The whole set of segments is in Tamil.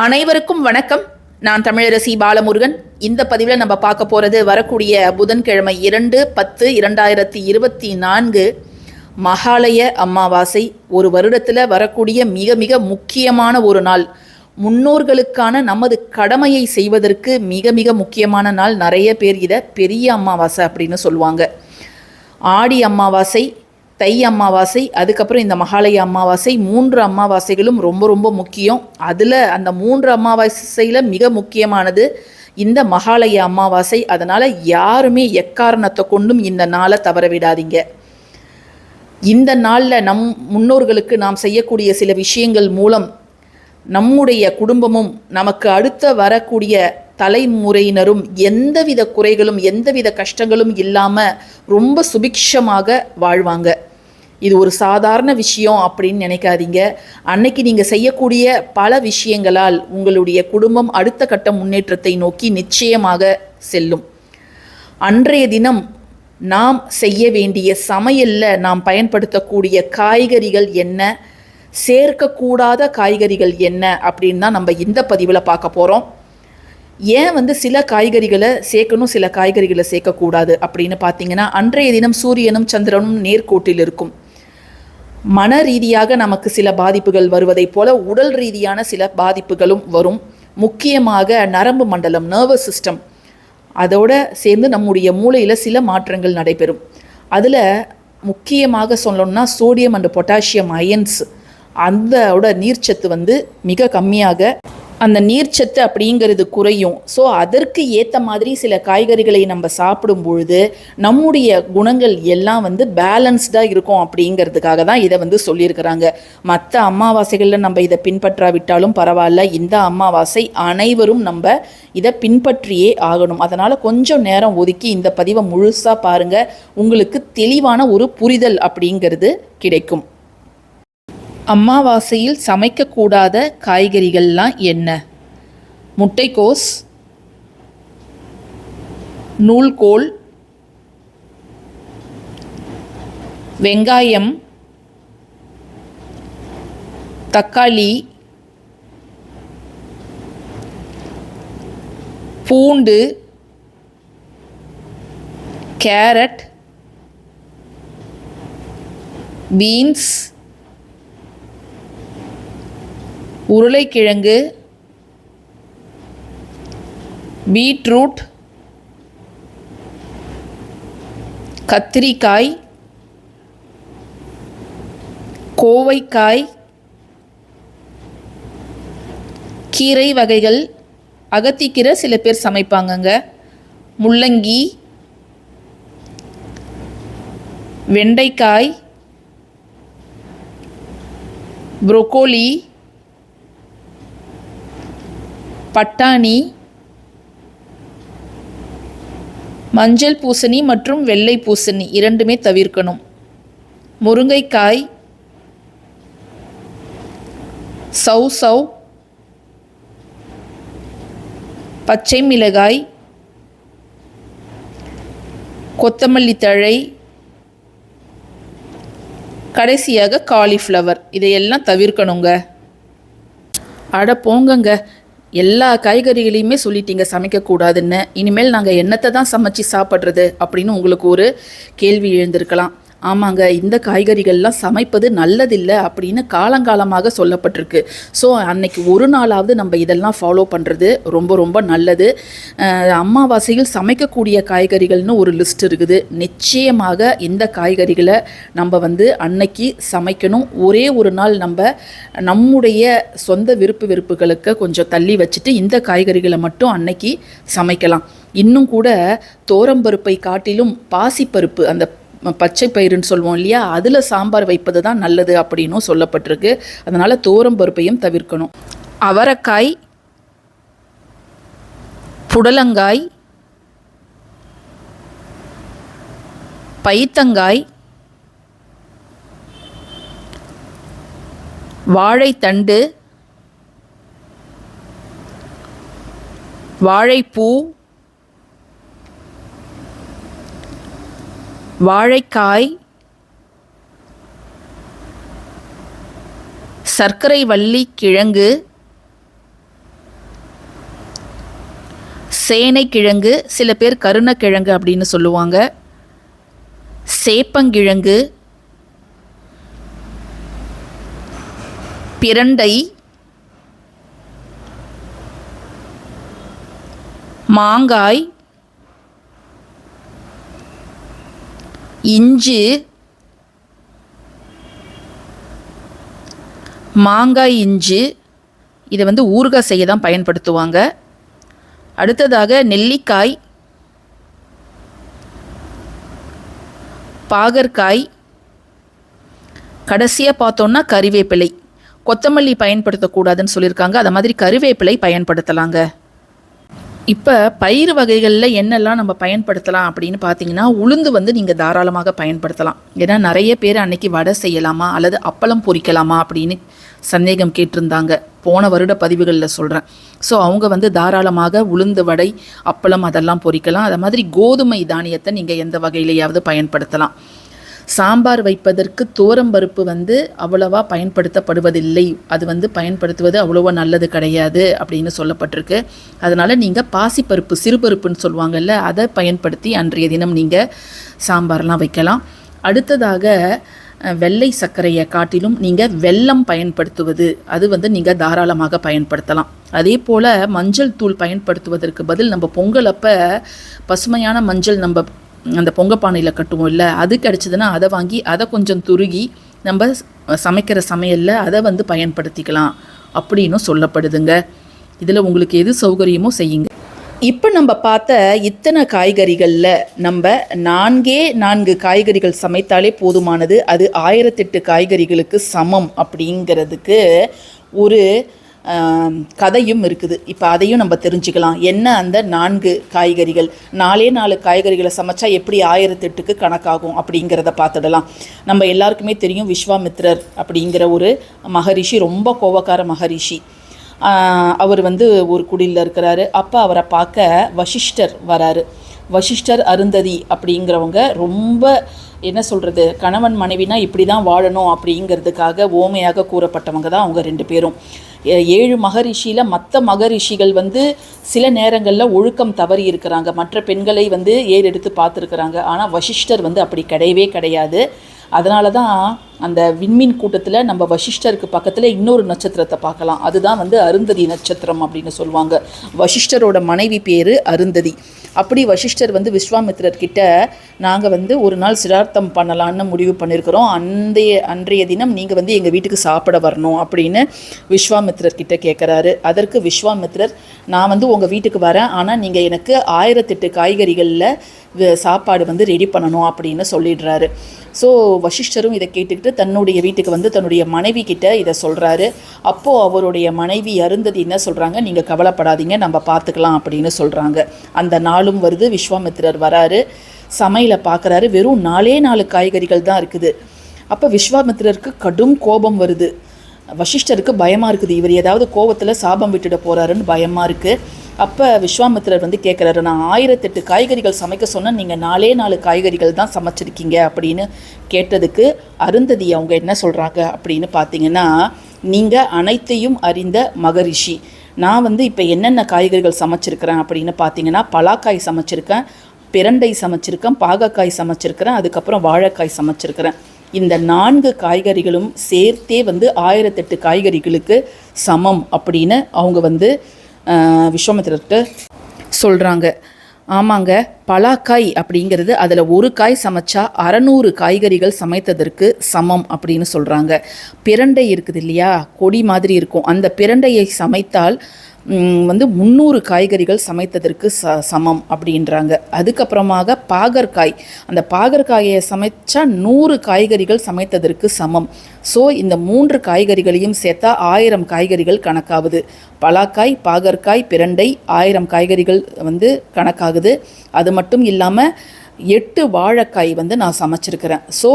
அனைவருக்கும் வணக்கம். நான் தமிழரசி பாலமுருகன். இந்த பதிவில் நம்ம பார்க்க போகிறது வரக்கூடிய புதன்கிழமை இரண்டு பத்து இரண்டாயிரத்தி இருபத்தி நான்கு மகாலய அமாவாசை. ஒரு வருடத்தில் வரக்கூடிய மிக மிக முக்கியமான ஒரு நாள். முன்னோர்களுக்கான நமது கடமையை செய்வதற்கு மிக மிக முக்கியமான நாள். நிறைய பேர் இதை பெரிய அமாவாசை அப்படின்னு சொல்லுவாங்க. ஆடி அமாவாசை தை அமாவாசை அதுக்கப்புறம் இந்த மகாலய அமாவாசை மூன்று அமாவாசைகளும் ரொம்ப ரொம்ப முக்கியம். அதில் அந்த மூன்று அமாவாசையில் மிக முக்கியமானது இந்த மகாலய அமாவாசை. அதனால் யாருமே எக்காரணத்தை கொண்டும் இந்த நாளை தவற விடாதீங்க. இந்த நாளில் நம் முன்னோர்களுக்கு நாம் செய்யக்கூடிய சில விஷயங்கள் மூலம் நம்முடைய குடும்பமும் நமக்கு அடுத்த வரக்கூடிய தலைமுறையினரும் எந்தவித குறைகளும் எந்தவித கஷ்டங்களும் இல்லாமல் ரொம்ப சுபிக்ஷமாக வாழ்வாங்க. இது ஒரு சாதாரண விஷயம் அப்படின்னு நினைக்காதீங்க. அன்னைக்கு நீங்கள் செய்யக்கூடிய பல விஷயங்களால் உங்களுடைய குடும்பம் அடுத்த கட்ட முன்னேற்றத்தை நோக்கி நிச்சயமாக செல்லும். அன்றைய தினம் நாம் செய்ய வேண்டிய சமையலில் நாம் பயன்படுத்தக்கூடிய காய்கறிகள் என்ன? சேர்க்கக்கூடாத காய்கறிகள் என்ன? அப்படின்னு தான் நம்ம இந்த பதிவில் பார்க்க போகிறோம் ஏன் வந்து சில காய்கறிகளை சேர்க்கணும் சில காய்கறிகளை சேர்க்கக்கூடாது அப்படின்னு பார்த்தீங்கன்னா அன்றைய தினம் சூரியனும் சந்திரனும் நேர்கோட்டில் இருக்கும். மன ரீதியாக நமக்கு சில பாதிப்புகள் வருவதைப் போல உடல் ரீதியான சில பாதிப்புகளும் வரும். முக்கியமாக நரம்பு மண்டலம் நர்வஸ் சிஸ்டம் அதோட சேர்ந்து நம்முடைய மூளையில் சில மாற்றங்கள் நடைபெறும். அதில் முக்கியமாக சொல்லணும்னா சோடியம் அண்ட் பொட்டாசியம் அயன்ஸ் அந்தோட நீர்ச்சத்து வந்து மிக கம்மியாக அந்த நீர்ச்சத்து அப்படிங்கிறது குறையும். ஸோ அதற்கு ஏற்ற மாதிரி சில காய்கறிகளை நம்ம சாப்பிடும் பொழுது நம்முடைய குணங்கள் எல்லாம் வந்து பேலன்ஸ்டாக இருக்கும் அப்படிங்கிறதுக்காக தான் இதை வந்து சொல்லியிருக்கிறாங்க. மற்ற அமாவாசைகளில் நம்ம இதை பின்பற்றாவிட்டாலும் பரவாயில்ல. இந்த அமாவாசை அனைவரும் நம்ம இதை பின்பற்றியே ஆகணும். அதனால் கொஞ்சம் நேரம் ஒதுக்கி இந்த பதிவை முழுசாக பாருங்கள் உங்களுக்கு தெளிவான ஒரு புரிதல் அப்படிங்கிறது கிடைக்கும். அமாவாசையில் சமைக்கக்கூடாத காய்கறிகள்லாம் என்ன? முட்டைக்கோஸ் நூல்கோல் வெங்காயம் தக்காளி பூண்டு கேரட் பீன்ஸ் உருளைக்கிழங்கு பீட்ரூட் கத்திரிக்காய் கோவைக்காய் கீரை வகைகள். அகத்திக்கீரை சில பேர் சமைப்பாங்கங்க. முள்ளங்கி வெண்டைக்காய் புரோக்கோலி பட்டாணி மஞ்சள் பூசணி மற்றும் வெள்ளை பூசணி இரண்டுமே தவிர்க்கணும். முருங்கைக்காய் சவ் சவ் பச்சை மிளகாய் கொத்தமல்லி தழை கடைசியாக காலிஃப்ளவர் இதையெல்லாம் தவிர்க்கணுங்க. அட போங்கங்க. எல்லா காய்கறிகளையுமே சொல்லிட்டீங்க சமைக்கக்கூடாதுன்னு. இனிமேல் நாங்கள் என்னத்தை தான் சமைச்சு சாப்பிட்றது அப்படின்னு உங்களுக்கு ஒரு கேள்வி எழுந்திருக்கலாம். ஆமாங்க இந்த காய்கறிகள்லாம் சமைப்பது நல்லதில்லை அப்படின்னு காலங்காலமாக சொல்லப்பட்டிருக்கு. ஸோ அன்னைக்கு ஒரு நாளாவது நம்ம இதெல்லாம் ஃபாலோ பண்ணுறது ரொம்ப ரொம்ப நல்லது. அமாவாசையில் சமைக்கக்கூடிய காய்கறிகள்னு ஒரு லிஸ்ட் இருக்குது. நிச்சயமாக இந்த காய்கறிகளை நம்ம வந்து அன்னைக்கு சமைக்கணும். ஒரே ஒரு நாள் நம்ம நம்முடைய சொந்த விருப்பு வெறுப்புகளுக்கு கொஞ்சம் தள்ளி வச்சுட்டு இந்த காய்கறிகளை மட்டும் அன்னைக்கு சமைக்கலாம். இன்னும் கூட தோரம்பருப்பை காட்டிலும் பாசிப்பருப்பு அந்த பச்சை பயிருன்னு சொல்லுவோம் இல்லையா? அதில் சாம்பார் வைப்பது தான் நல்லது அப்படின்னும் சொல்லப்பட்டிருக்கு. அதனால் தோரம் பருப்பையும் தவிர்க்கணும். அவரைக்காய் புடலங்காய் பைத்தங்காய் வாழைத்தண்டு வாழைப்பூ வாழைக்காய் சர்க்கரை வள்ளி கிழங்கு சேனைக்கிழங்கு சில பேர் கருணக்கிழங்கு அப்படின்னு சொல்லுவாங்க. சேப்பங்கிழங்கு பிரண்டை மாங்காய் இஞ்சி மாங்காய் இஞ்சி இதை வந்து ஊறுகாய் செய்ய தான் பயன்படுத்துவாங்க. அடுத்ததாக நெல்லிக்காய் பாகற்காய் கடைசியாக பார்த்தோன்னா கறிவேப்பிலை. கொத்தமல்லி பயன்படுத்தக்கூடாதுன்னு சொல்லியிருக்காங்க. அதை மாதிரி கறிவேப்பிலை பயன்படுத்தலாங்க. இப்போ பயிர் வகைகளில் என்னெல்லாம் நம்ம பயன்படுத்தலாம் அப்படின்னு பார்த்தீங்கன்னா உளுந்து வந்து நீங்கள் தாராளமாக பயன்படுத்தலாம். ஏன்னா நிறைய பேர் அன்னைக்கு வடை செய்யலாமா அல்லது அப்பளம் பொறிக்கலாமா அப்படின்னு சந்தேகம் கேட்டிருந்தாங்க. போன வருட பதிவுகளில் சொல்கிறேன் ஸோ அவங்க வந்து தாராளமாக உளுந்து வடை அப்பளம் அதெல்லாம் பொறிக்கலாம். அதை மாதிரி கோதுமை தானியத்தை நீங்கள் எந்த வகையிலையாவது பயன்படுத்தலாம். சாம்பார் வைப்பதற்கு தோரம்பருப்பு வந்து அவ்வளவா பயன்படுத்தப்படுவதில்லை. அது வந்து பயன்படுத்துவது அவ்வளோவா நல்லது கிடையாது அப்படின்னு சொல்லப்பட்டிருக்கு. அதனால் நீங்கள் பாசிப்பருப்பு சிறுபருப்புன்னு சொல்லுவாங்கல்ல அதை பயன்படுத்தி அன்றைய தினம் நீங்கள் சாம்பார்லாம் வைக்கலாம். அடுத்ததாக வெள்ளை சர்க்கரையை காட்டிலும் நீங்கள் வெல்லம் பயன்படுத்துவது. அது வந்து நீங்கள் தாராளமாக பயன்படுத்தலாம். அதே போல் மஞ்சள் தூள் பயன்படுத்துவதற்கு பதில் நம்ம பொங்கல் அப்போ பசுமையான மஞ்சள் நம்ம அந்த பொங்க பானையில் கட்டுவோம் இல்லை அது கிடச்சிதுன்னா அதை வாங்கி அதை கொஞ்சம் துருகி நம்ம சமைக்கிற சமையலில் அதை வந்து பயன்படுத்திக்கலாம் அப்படின்னும் சொல்லப்படுதுங்க. இதில் உங்களுக்கு எது சௌகரியமோ செய்யுங்க. இப்போ நம்ம பார்த்த இத்தனை காய்கறிகளில் நம்ம நான்கே நான்கு காய்கறிகள் சமைத்தாலே போதுமானது. அது ஆயிரத்தெட்டு காய்கறிகளுக்கு சமம் அப்படிங்கிறதுக்கு ஒரு கதையும் இருக்குது. இப்போ அதையும் நம்ம தெரிஞ்சுக்கலாம். என்ன அந்த நான்கு காய்கறிகள்? நாலே நாலு காய்கறிகளை சமைச்சா எப்படி ஆயிரத்தெட்டுக்கு கணக்காகும் அப்படிங்கிறத பார்த்துடலாம். நம்ம எல்லாருக்குமே தெரியும் விஸ்வாமித்ரர் அப்படிங்கிற ஒரு மகரிஷி ரொம்ப கோவக்கார மகரிஷி. அவர் வந்து ஒரு குடியில் இருக்கிறாரு. அப்போ அவரை பார்க்க வசிஷ்டர் வராரு. வசிஷ்டர் அருந்ததி அப்படிங்கிறவங்க ரொம்ப என்ன சொல்கிறது கணவன் மனைவினா இப்படி தான் வாழணும் அப்படிங்கிறதுக்காக ஓமையாக கூறப்பட்டவங்க தான் அவங்க ரெண்டு பேரும். ஏழு மகரிஷியில் மற்ற மகரிஷிகள் வந்து சில நேரங்களில் ஒழுக்கம் தவறி இருக்கிறாங்க. மற்ற பெண்களை வந்து ஏறெடுத்து பார்த்துருக்குறாங்க. ஆனால் வசிஷ்டர் வந்து அப்படி கிடையவே கிடையாது. அதனால தான் அந்த விண்மீன் கூட்டத்தில் நம்ம வசிஷ்டருக்கு பக்கத்தில் இன்னொரு நட்சத்திரத்தை பார்க்கலாம். அதுதான் வந்து அருந்ததி நட்சத்திரம் அப்படின்னு சொல்லுவாங்க. வசிஷ்டரோட மனைவி பேர் அருந்ததி. அப்படி வசிஷ்டர் வந்து விஸ்வாமித்திரர்கிட்ட நாங்கள் வந்து ஒரு நாள் சிரார்த்தம் பண்ணலான்னு முடிவு பண்ணியிருக்கிறோம் அந்தைய அன்றைய தினம் நீங்கள் வந்து எங்கள் வீட்டுக்கு சாப்பிட வரணும் அப்படின்னு விஸ்வாமித்திரர்கிட்ட கேட்குறாரு அதற்கு விஸ்வாமித்திரர் நான் வந்து உங்கள் வீட்டுக்கு வரேன். ஆனால் நீங்கள் எனக்கு ஆயிரத்தெட்டு காய்கறிகளில் சாப்பாடு வந்து ரெடி பண்ணணும் அப்படின்னு சொல்லிடுறாரு. ஸோ வசிஷ்டரும் இதை கேட்டுக்கிட்டு தன்னுடைய வீட்டுக்கு வந்து தன்னுடைய மனைவி கிட்ட இதை சொல்கிறாரு அப்போது அவருடைய மனைவி அருந்ததி என்ன சொல்கிறாங்க நீங்கள் கவலைப்படாதீங்க நம்ம பார்த்துக்கலாம் அப்படின்னு சொல்கிறாங்க அந்த நாளும் வருது விஸ்வாமித்திரர் வராரு சமையலை பார்க்குறாரு வெறும் நாலே நாலு காய்கறிகள் தான் இருக்குது. அப்போ விஸ்வாமித்திரருக்கு கடும் கோபம் வருது. வசிஷ்டருக்கு பயமாக இருக்குது. இவர் ஏதாவது கோவத்தில் சாபம் விட்டுட போகிறாருன்னு பயமாக இருக்குது அப்போ விஸ்வாமித்திரர் வந்து கேட்குறாரு நான் ஆயிரத்தெட்டு காய்கறிகள் சமைக்க சொன்னேன் நீங்கள் நாலே நாலு காய்கறிகள் தான் சமைச்சிருக்கீங்க அப்படின்னு கேட்டதுக்கு அருந்ததி அவங்க என்ன சொல்கிறாங்க அப்படின்னு பார்த்தீங்கன்னா நீங்கள் அனைத்தையும் அறிந்த மகரிஷி. நான் வந்து இப்போ என்னென்ன காய்கறிகள் சமைச்சிருக்கிறேன் அப்படின்னு பார்த்தீங்கன்னா பலாக்காய் சமைச்சிருக்கேன் பிரண்டை சமைச்சிருக்கேன் பாகக்காய் சமைச்சிருக்கிறேன் அதுக்கப்புறம் வாழைக்காய் சமைச்சிருக்கிறேன். இந்த நான்கு காய்கறிகளும் சேர்த்தே வந்து ஆயிரத்தெட்டு காய்கறிகளுக்கு சமம் அப்படின்னு அவங்க வந்து ஆஹ், விஸ்வாமித்திரர்கிட்ட சொல்கிறாங்க ஆமாங்க பலாக்காய் அப்படிங்கிறது அதில் ஒரு காய் சமைச்சா அறநூறு காய்கறிகள் சமைத்ததற்கு சமம் அப்படின்னு சொல்கிறாங்க பிரண்டை இருக்குது இல்லையா? கொடி மாதிரி இருக்கும். அந்த பிரண்டையை சமைத்தால் வந்து முந்நூறு காய்கறிகள் சமைத்ததற்கு ச சமம் அப்படின்றாங்க. அதுக்கப்புறமாக பாகற்காய். அந்த பாகற்காயை சமைச்சா நூறு காய்கறிகள் சமைத்ததற்கு சமம். ஸோ இந்த மூன்று காய்கறிகளையும் சேர்த்தா ஆயிரம் காய்கறிகள் கணக்காகுது. பலாக்காய் பாகற்காய் பிரண்டை ஆயிரம் காய்கறிகள் வந்து கணக்காகுது. அது மட்டும் இல்லாமல் எட்டு வாழைக்காய் வந்து நான் சமைச்சிருக்கிறேன். ஸோ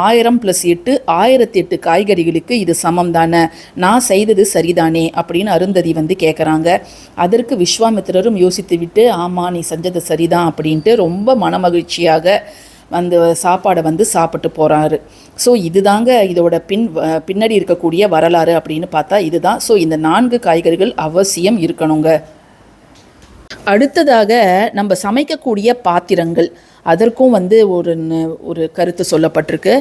ஆயிரம் ப்ளஸ் எட்டு ஆயிரத்தி எட்டு காய்கறிகளுக்கு இது சமம் தானே நான் செய்தது சரிதானே? அப்படின்னு அருந்ததி வந்து கேட்குறாங்க அதற்கு விஸ்வாமித்திரரும் யோசித்து விட்டு ஆமாம் நீ செஞ்சது சரிதான் அப்படின்ட்டு ரொம்ப மனமகிழ்ச்சியாக அந்த சாப்பாடை வந்து சாப்பிட்டு போகிறாரு ஸோ இதுதாங்க இதோட பின் வ- பின்னாடி இருக்கக்கூடிய வரலாறு அப்படின்னு பார்த்தா இதுதான். ஸோ இந்த நான்கு காய்கறிகள் அவசியம் இருக்கணுங்க. அடுத்ததாக நம்ம சமைக்கக்கூடிய பாத்திரங்கள். அதற்கும் வந்து ஒரு ஒரு கருத்து சொல்லப்பட்டிருக்கு.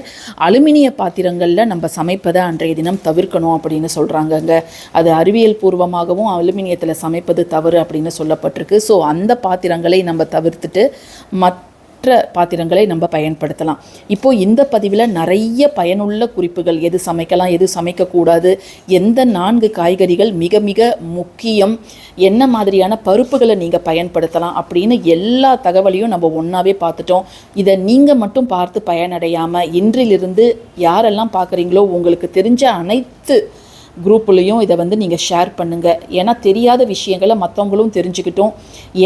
அலுமினிய பாத்திரங்களில் நம்ம சமைப்பதை அன்றைய தினம் தவிர்க்கணும் அப்படின்னு சொல்கிறாங்கங்க அது அறிவியல் பூர்வமாகவும் அலுமினியத்தில் சமைப்பது தவறு அப்படின்னு சொல்லப்பட்டிருக்கு. ஸோ அந்த பாத்திரங்களை நம்ம தவிர்த்துட்டு மற்ற பாத்திரங்களை நம்ம பயன்படுத்தலாம். இப்போ இந்த பதிவில் நிறைய பயனுள்ள குறிப்புகள் எது சமைக்கலாம் எது சமைக்கக்கூடாது எந்த நான்கு காய்கறிகள் மிக மிக முக்கியம் என்ன மாதிரியான பருப்புகளை நீங்கள் பயன்படுத்தலாம் அப்படின்னு எல்லா தகவலையும் நம்ம ஒன்றாவே பார்த்துட்டோம். இதை நீங்கள் மட்டும் பார்த்து பயனடையாமல் இன்றிலிருந்து யாரெல்லாம் பார்க்குறீங்களோ உங்களுக்கு தெரிஞ்ச அனைத்து குரூப்லேயும் இதை வந்து நீங்கள் ஷேர் பண்ணுங்கள் ஏன்னா தெரியாத விஷயங்களை மற்றவங்களும் தெரிஞ்சுக்கிட்டும்.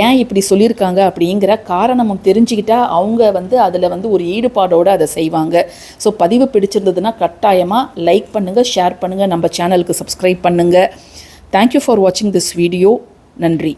ஏன் இப்படி சொல்லியிருக்காங்க அப்படிங்கிற காரணமும் தெரிஞ்சுக்கிட்டா அவங்க வந்து அதில் வந்து ஒரு ஈடுபாடோடு அதை செய்வாங்க. ஸோ பதிவு பிடிச்சிருந்ததுன்னா கட்டாயமாக லைக் பண்ணுங்கள் ஷேர் பண்ணுங்கள் நம்ம சேனலுக்கு சப்ஸ்கிரைப் பண்ணுங்கள் தேங்க்யூ ஃபார் வாட்சிங் திஸ் வீடியோ நன்றி.